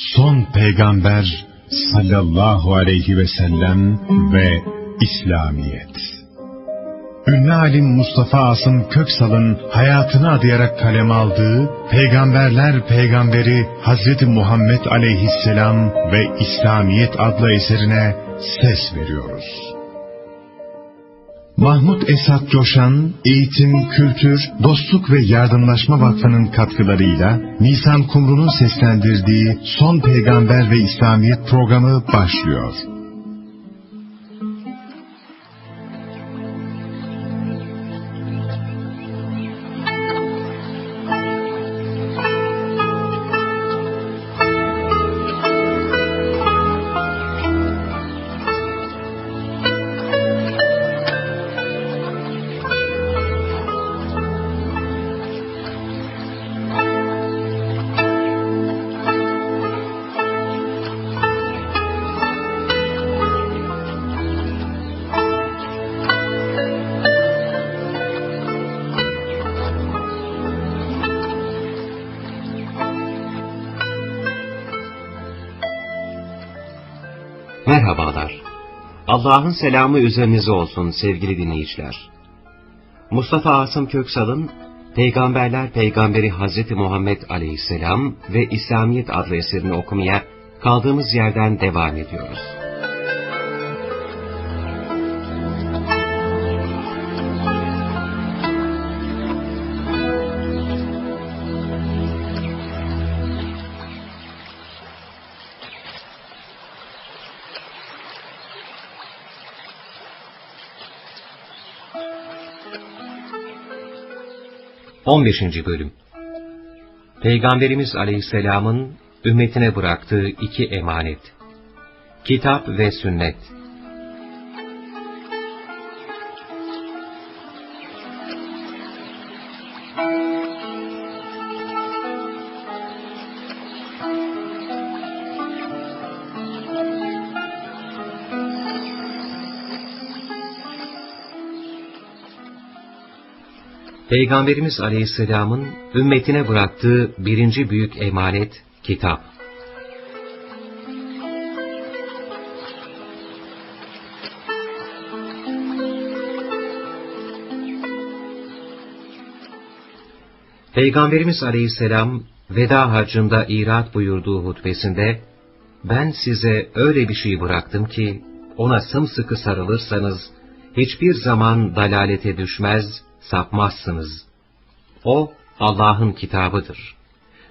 son peygamber sallallahu aleyhi ve sellem ve İslamiyet. Ünlü alim Mustafa Asım Köksal'ın hayatını adayarak kaleme aldığı Peygamberler Peygamberi Hazreti Muhammed Aleyhisselam ve İslamiyet adlı eserine ses veriyoruz. Mahmut Esat Coşan, Eğitim, Kültür, Dostluk ve Yardımlaşma Vakfı'nın katkılarıyla Nisan Kumru'nun seslendirdiği Son Peygamber ve İslamiyet programı başlıyor. Merhabalar. Allah'ın selamı üzerinize olsun sevgili dinleyiciler. Mustafa Asım Köksal'ın Peygamberler Peygamberi Hazreti Muhammed Aleyhisselam ve İslamiyet adlı eserini okumaya kaldığımız yerden devam ediyoruz. On beşinci Bölüm Peygamberimiz Aleyhisselam'ın ümmetine bıraktığı iki emanet. Kitap ve Sünnet Peygamberimiz Aleyhisselam'ın ümmetine bıraktığı birinci büyük emanet, kitap. Peygamberimiz Aleyhisselam, veda hacında irat buyurduğu hutbesinde, ben size öyle bir şey bıraktım ki, ona sımsıkı sarılırsanız, hiçbir zaman dalalete düşmez, sapmazsınız. O, Allah'ın kitabıdır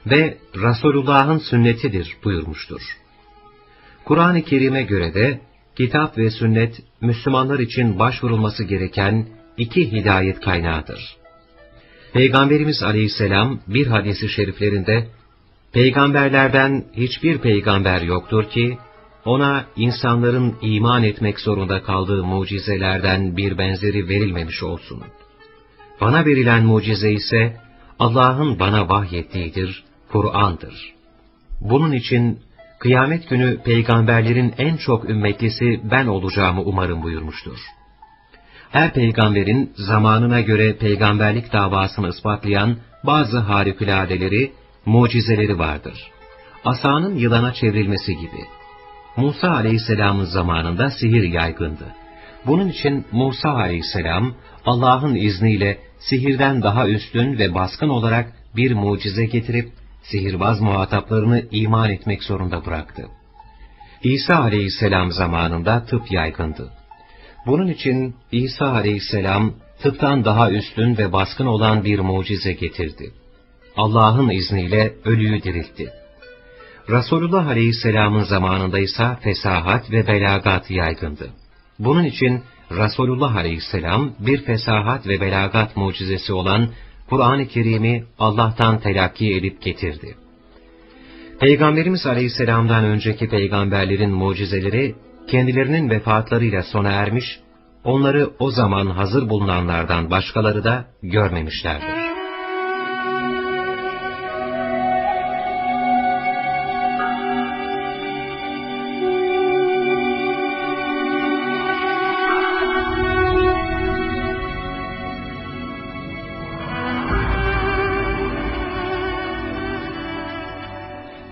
ve Resulullah'ın sünnetidir buyurmuştur. Kur'an-ı Kerim'e göre de, kitap ve sünnet, Müslümanlar için başvurulması gereken iki hidayet kaynağıdır. Peygamberimiz aleyhisselam bir hadisi şeriflerinde, Peygamberlerden hiçbir peygamber yoktur ki, ona insanların iman etmek zorunda kaldığı mucizelerden bir benzeri verilmemiş olsun. Bana verilen mucize ise Allah'ın bana vahyettiğidir, Kur'an'dır. Bunun için kıyamet günü peygamberlerin en çok ümmetlisi ben olacağımı umarım buyurmuştur. Her peygamberin zamanına göre peygamberlik davasını ispatlayan bazı harikuladeleri, mucizeleri vardır. Asanın yılana çevrilmesi gibi. Musa aleyhisselamın zamanında sihir yaygındı. Bunun için Musa aleyhisselam Allah'ın izniyle sihirden daha üstün ve baskın olarak bir mucize getirip sihirbaz muhataplarını iman etmek zorunda bıraktı. İsa aleyhisselam zamanında tıp yaygındı. Bunun için İsa aleyhisselam tıptan daha üstün ve baskın olan bir mucize getirdi. Allah'ın izniyle ölüyü diriltti. Resulullah aleyhisselamın zamanında ise fesahat ve belagat yaygındı. Bunun için Resulullah aleyhisselam bir fesahat ve belagat mucizesi olan Kur'an-ı Kerim'i Allah'tan telakki edip getirdi. Peygamberimiz aleyhisselamdan önceki peygamberlerin mucizeleri kendilerinin vefatlarıyla sona ermiş, onları o zaman hazır bulunanlardan başkaları da görmemişlerdir.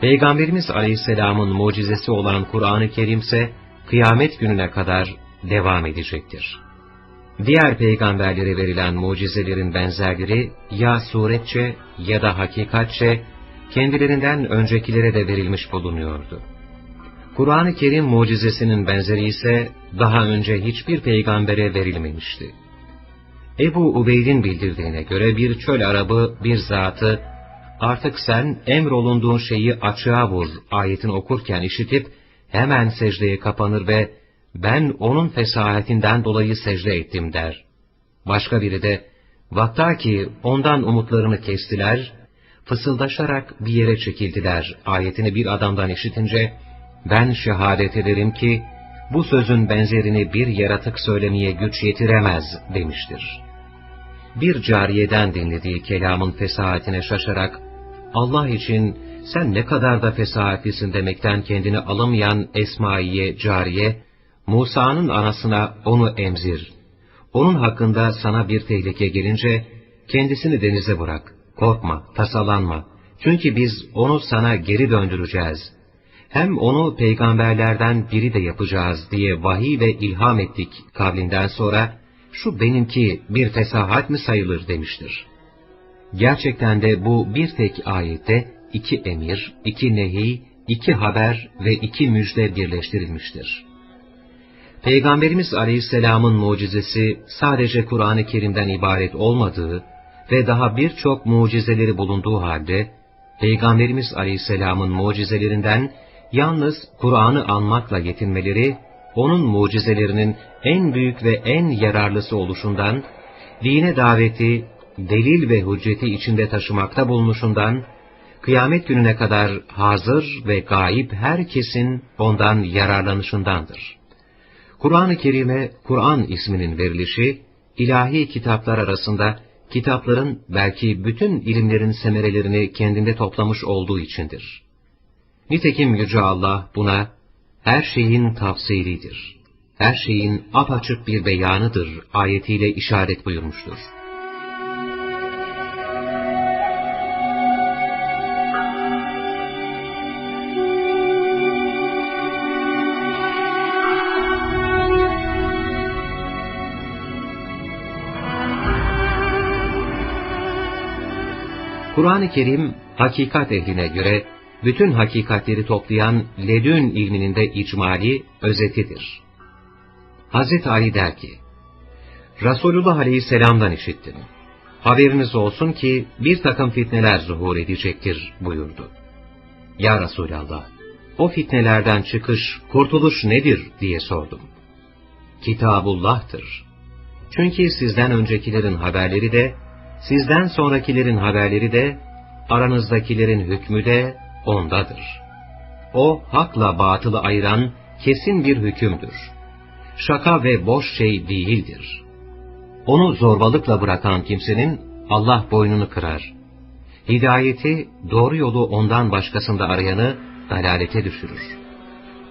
Peygamberimiz Aleyhisselam'ın mucizesi olan Kur'an-ı Kerim ise kıyamet gününe kadar devam edecektir. Diğer peygamberlere verilen mucizelerin benzerleri ya suretçe ya da hakikatçe kendilerinden öncekilere de verilmiş bulunuyordu. Kur'an-ı Kerim mucizesinin benzeri ise daha önce hiçbir peygambere verilmemişti. Ebu Ubeyd'in bildirdiğine göre bir çöl arabı bir zatı, artık sen emrolunduğun şeyi açığa vur ayetini okurken işitip hemen secdeye kapanır ve ben onun fesahetinden dolayı secde ettim der. Başka biri de, vatta ki ondan umutlarını kestiler, fısıldaşarak bir yere çekildiler ayetini bir adamdan işitince, ben şehadet ederim ki, bu sözün benzerini bir yaratık söylemeye güç yetiremez demiştir. Bir cariyeden dinlediği kelamın fesahatine şaşarak, Allah için sen ne kadar da fesahatlisin demekten kendini alamayan Esmaiye cariye, Musa'nın anasına onu emzir. Onun hakkında sana bir tehlike gelince, kendisini denize bırak. Korkma, tasalanma. Çünkü biz onu sana geri döndüreceğiz. Hem onu peygamberlerden biri de yapacağız diye vahiy ve ilham ettik kavlinden sonra, şu benimki bir fesahat mi sayılır demiştir. Gerçekten de bu bir tek ayette iki emir, iki nehi, iki haber ve iki müjde birleştirilmiştir. Peygamberimiz Aleyhisselam'ın mucizesi sadece Kur'an-ı Kerim'den ibaret olmadığı ve daha birçok mucizeleri bulunduğu halde, Peygamberimiz Aleyhisselam'ın mucizelerinden yalnız Kur'an'ı anmakla yetinmeleri, onun mucizelerinin en büyük ve en yararlısı oluşundan, dine daveti, delil ve hücceti içinde taşımakta bulunuşundan, kıyamet gününe kadar hazır ve gayip herkesin ondan yararlanışındandır. Kur'an-ı Kerim'e Kur'an isminin verilişi, ilahi kitaplar arasında kitapların belki bütün ilimlerin semerelerini kendinde toplamış olduğu içindir. Nitekim Yüce Allah buna, her şeyin tafsilidir, her şeyin apaçık bir beyanıdır ayetiyle işaret buyurmuştur. Kur'an-ı Kerim, hakikat ehline göre, bütün hakikatleri toplayan ledün ilminin de icmali, özetidir. Hazreti Ali der ki, Resulullah Aleyhisselam'dan işittim. Haberiniz olsun ki bir takım fitneler zuhur edecektir buyurdu. Ya Resulallah, o fitnelerden çıkış, kurtuluş nedir diye sordum. Kitabullah'tır. Çünkü sizden öncekilerin haberleri de, sizden sonrakilerin haberleri de, aranızdakilerin hükmü de ondadır. O, hakla batılı ayıran kesin bir hükümdür. Şaka ve boş şey değildir. Onu zorbalıkla bırakan kimsenin Allah boynunu kırar. Hidayeti, doğru yolu ondan başkasında arayanı dalalete düşürür.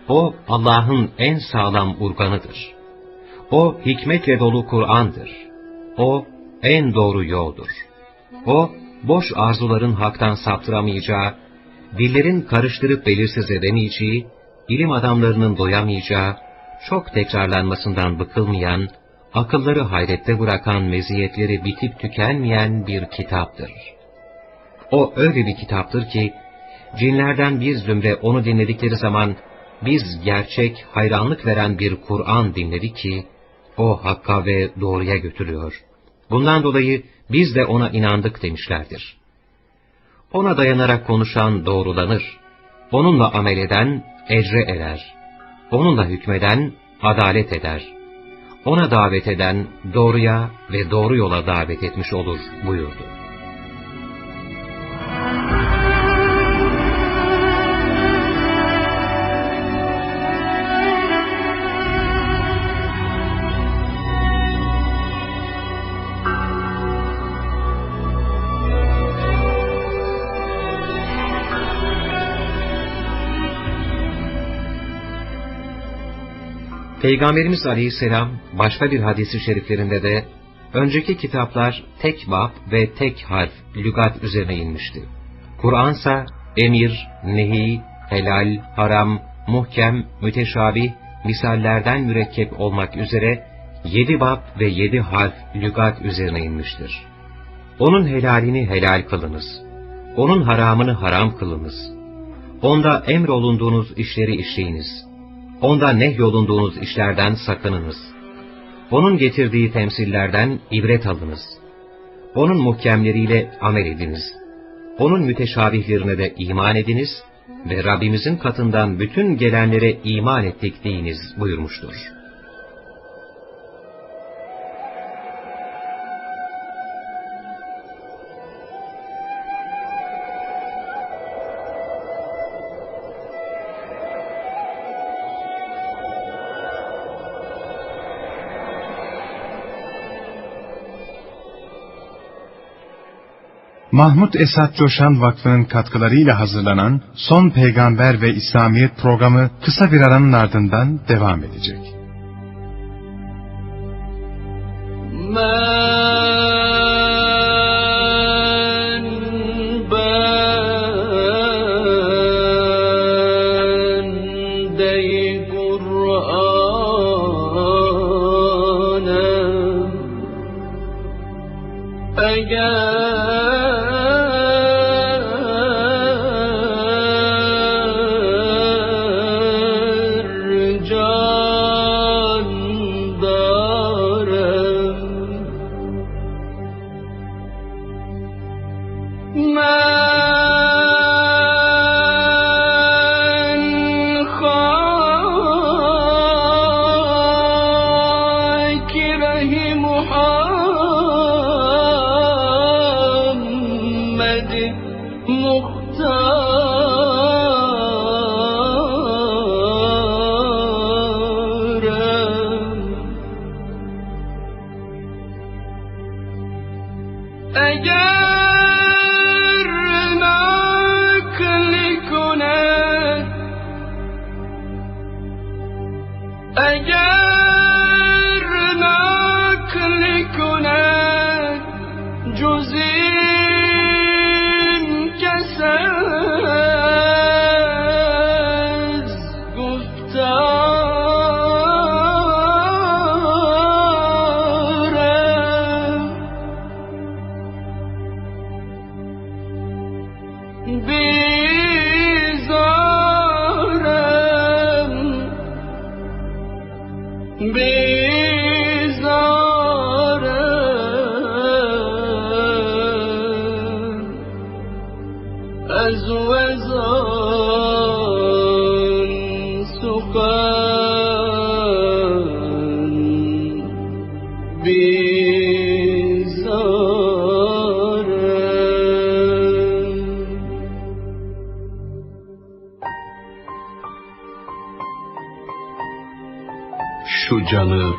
O, Allah'ın en sağlam urganıdır. O, hikmetle dolu Kur'an'dır. O, en doğru yoldur. O, boş arzuların haktan saptıramayacağı, dillerin karıştırıp belirsiz edemeyeceği, ilim adamlarının doyamayacağı, çok tekrarlanmasından bıkılmayan, akılları hayrette bırakan meziyetleri bitip tükenmeyen bir kitaptır. O öyle bir kitaptır ki, cinlerden bir zümre onu dinledikleri zaman, biz gerçek, hayranlık veren bir Kur'an dinledik ki, o hakka ve doğruya götürüyor. Bundan dolayı biz de ona inandık demişlerdir. Ona dayanarak konuşan doğrulanır. Onunla amel eden ecre erer. Onunla hükmeden adalet eder. Ona davet eden doğruya ve doğru yola davet etmiş olur buyurdu. Peygamberimiz aleyhisselam başka bir hadisi şeriflerinde de önceki kitaplar tek bab ve tek harf lügat üzerine inmişti. Kur'ansa emir, nehi, helal, haram, muhkem, müteşabih, misallerden mürekkep olmak üzere yedi bab ve yedi harf lügat üzerine inmiştir. Onun helalini helal kılınız. Onun haramını haram kılınız. Onda emrolunduğunuz işleri işleyiniz. Onda nehyolunduğunuz işlerden sakınınız. Onun getirdiği temsillerden ibret alınız. Onun muhkemleriyle amel ediniz. Onun müteşabihlerine de iman ediniz ve Rabbimizin katından bütün gelenlere iman ettik deyiniz buyurmuştur. Mahmut Esat Coşan Vakfı'nın katkılarıyla hazırlanan Son Peygamber ve İslamiyet programı kısa bir aranın ardından devam edecek. Bende muhtarım. Eğer nakli Eğer nakli kune Cüzim Şu canı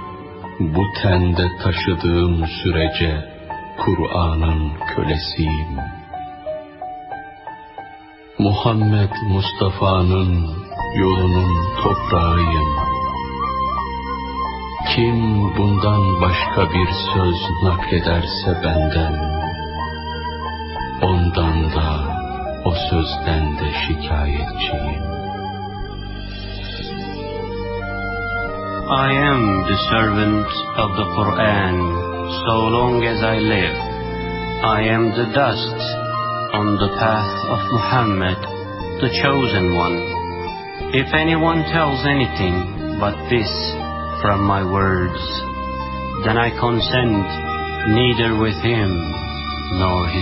bu tende taşıdığım sürece Kur'an'ın kölesiyim. Muhammed Mustafa'nın yolunun toprağıyım. Kim bundan başka bir söz naklederse benden, ondan da o sözden de şikayetçiyim. I am the servant of the Quran so long as I live. I am the dust on the path of Muhammad, the chosen one. If anyone tells anything but this from my words, then I consent neither with him nor his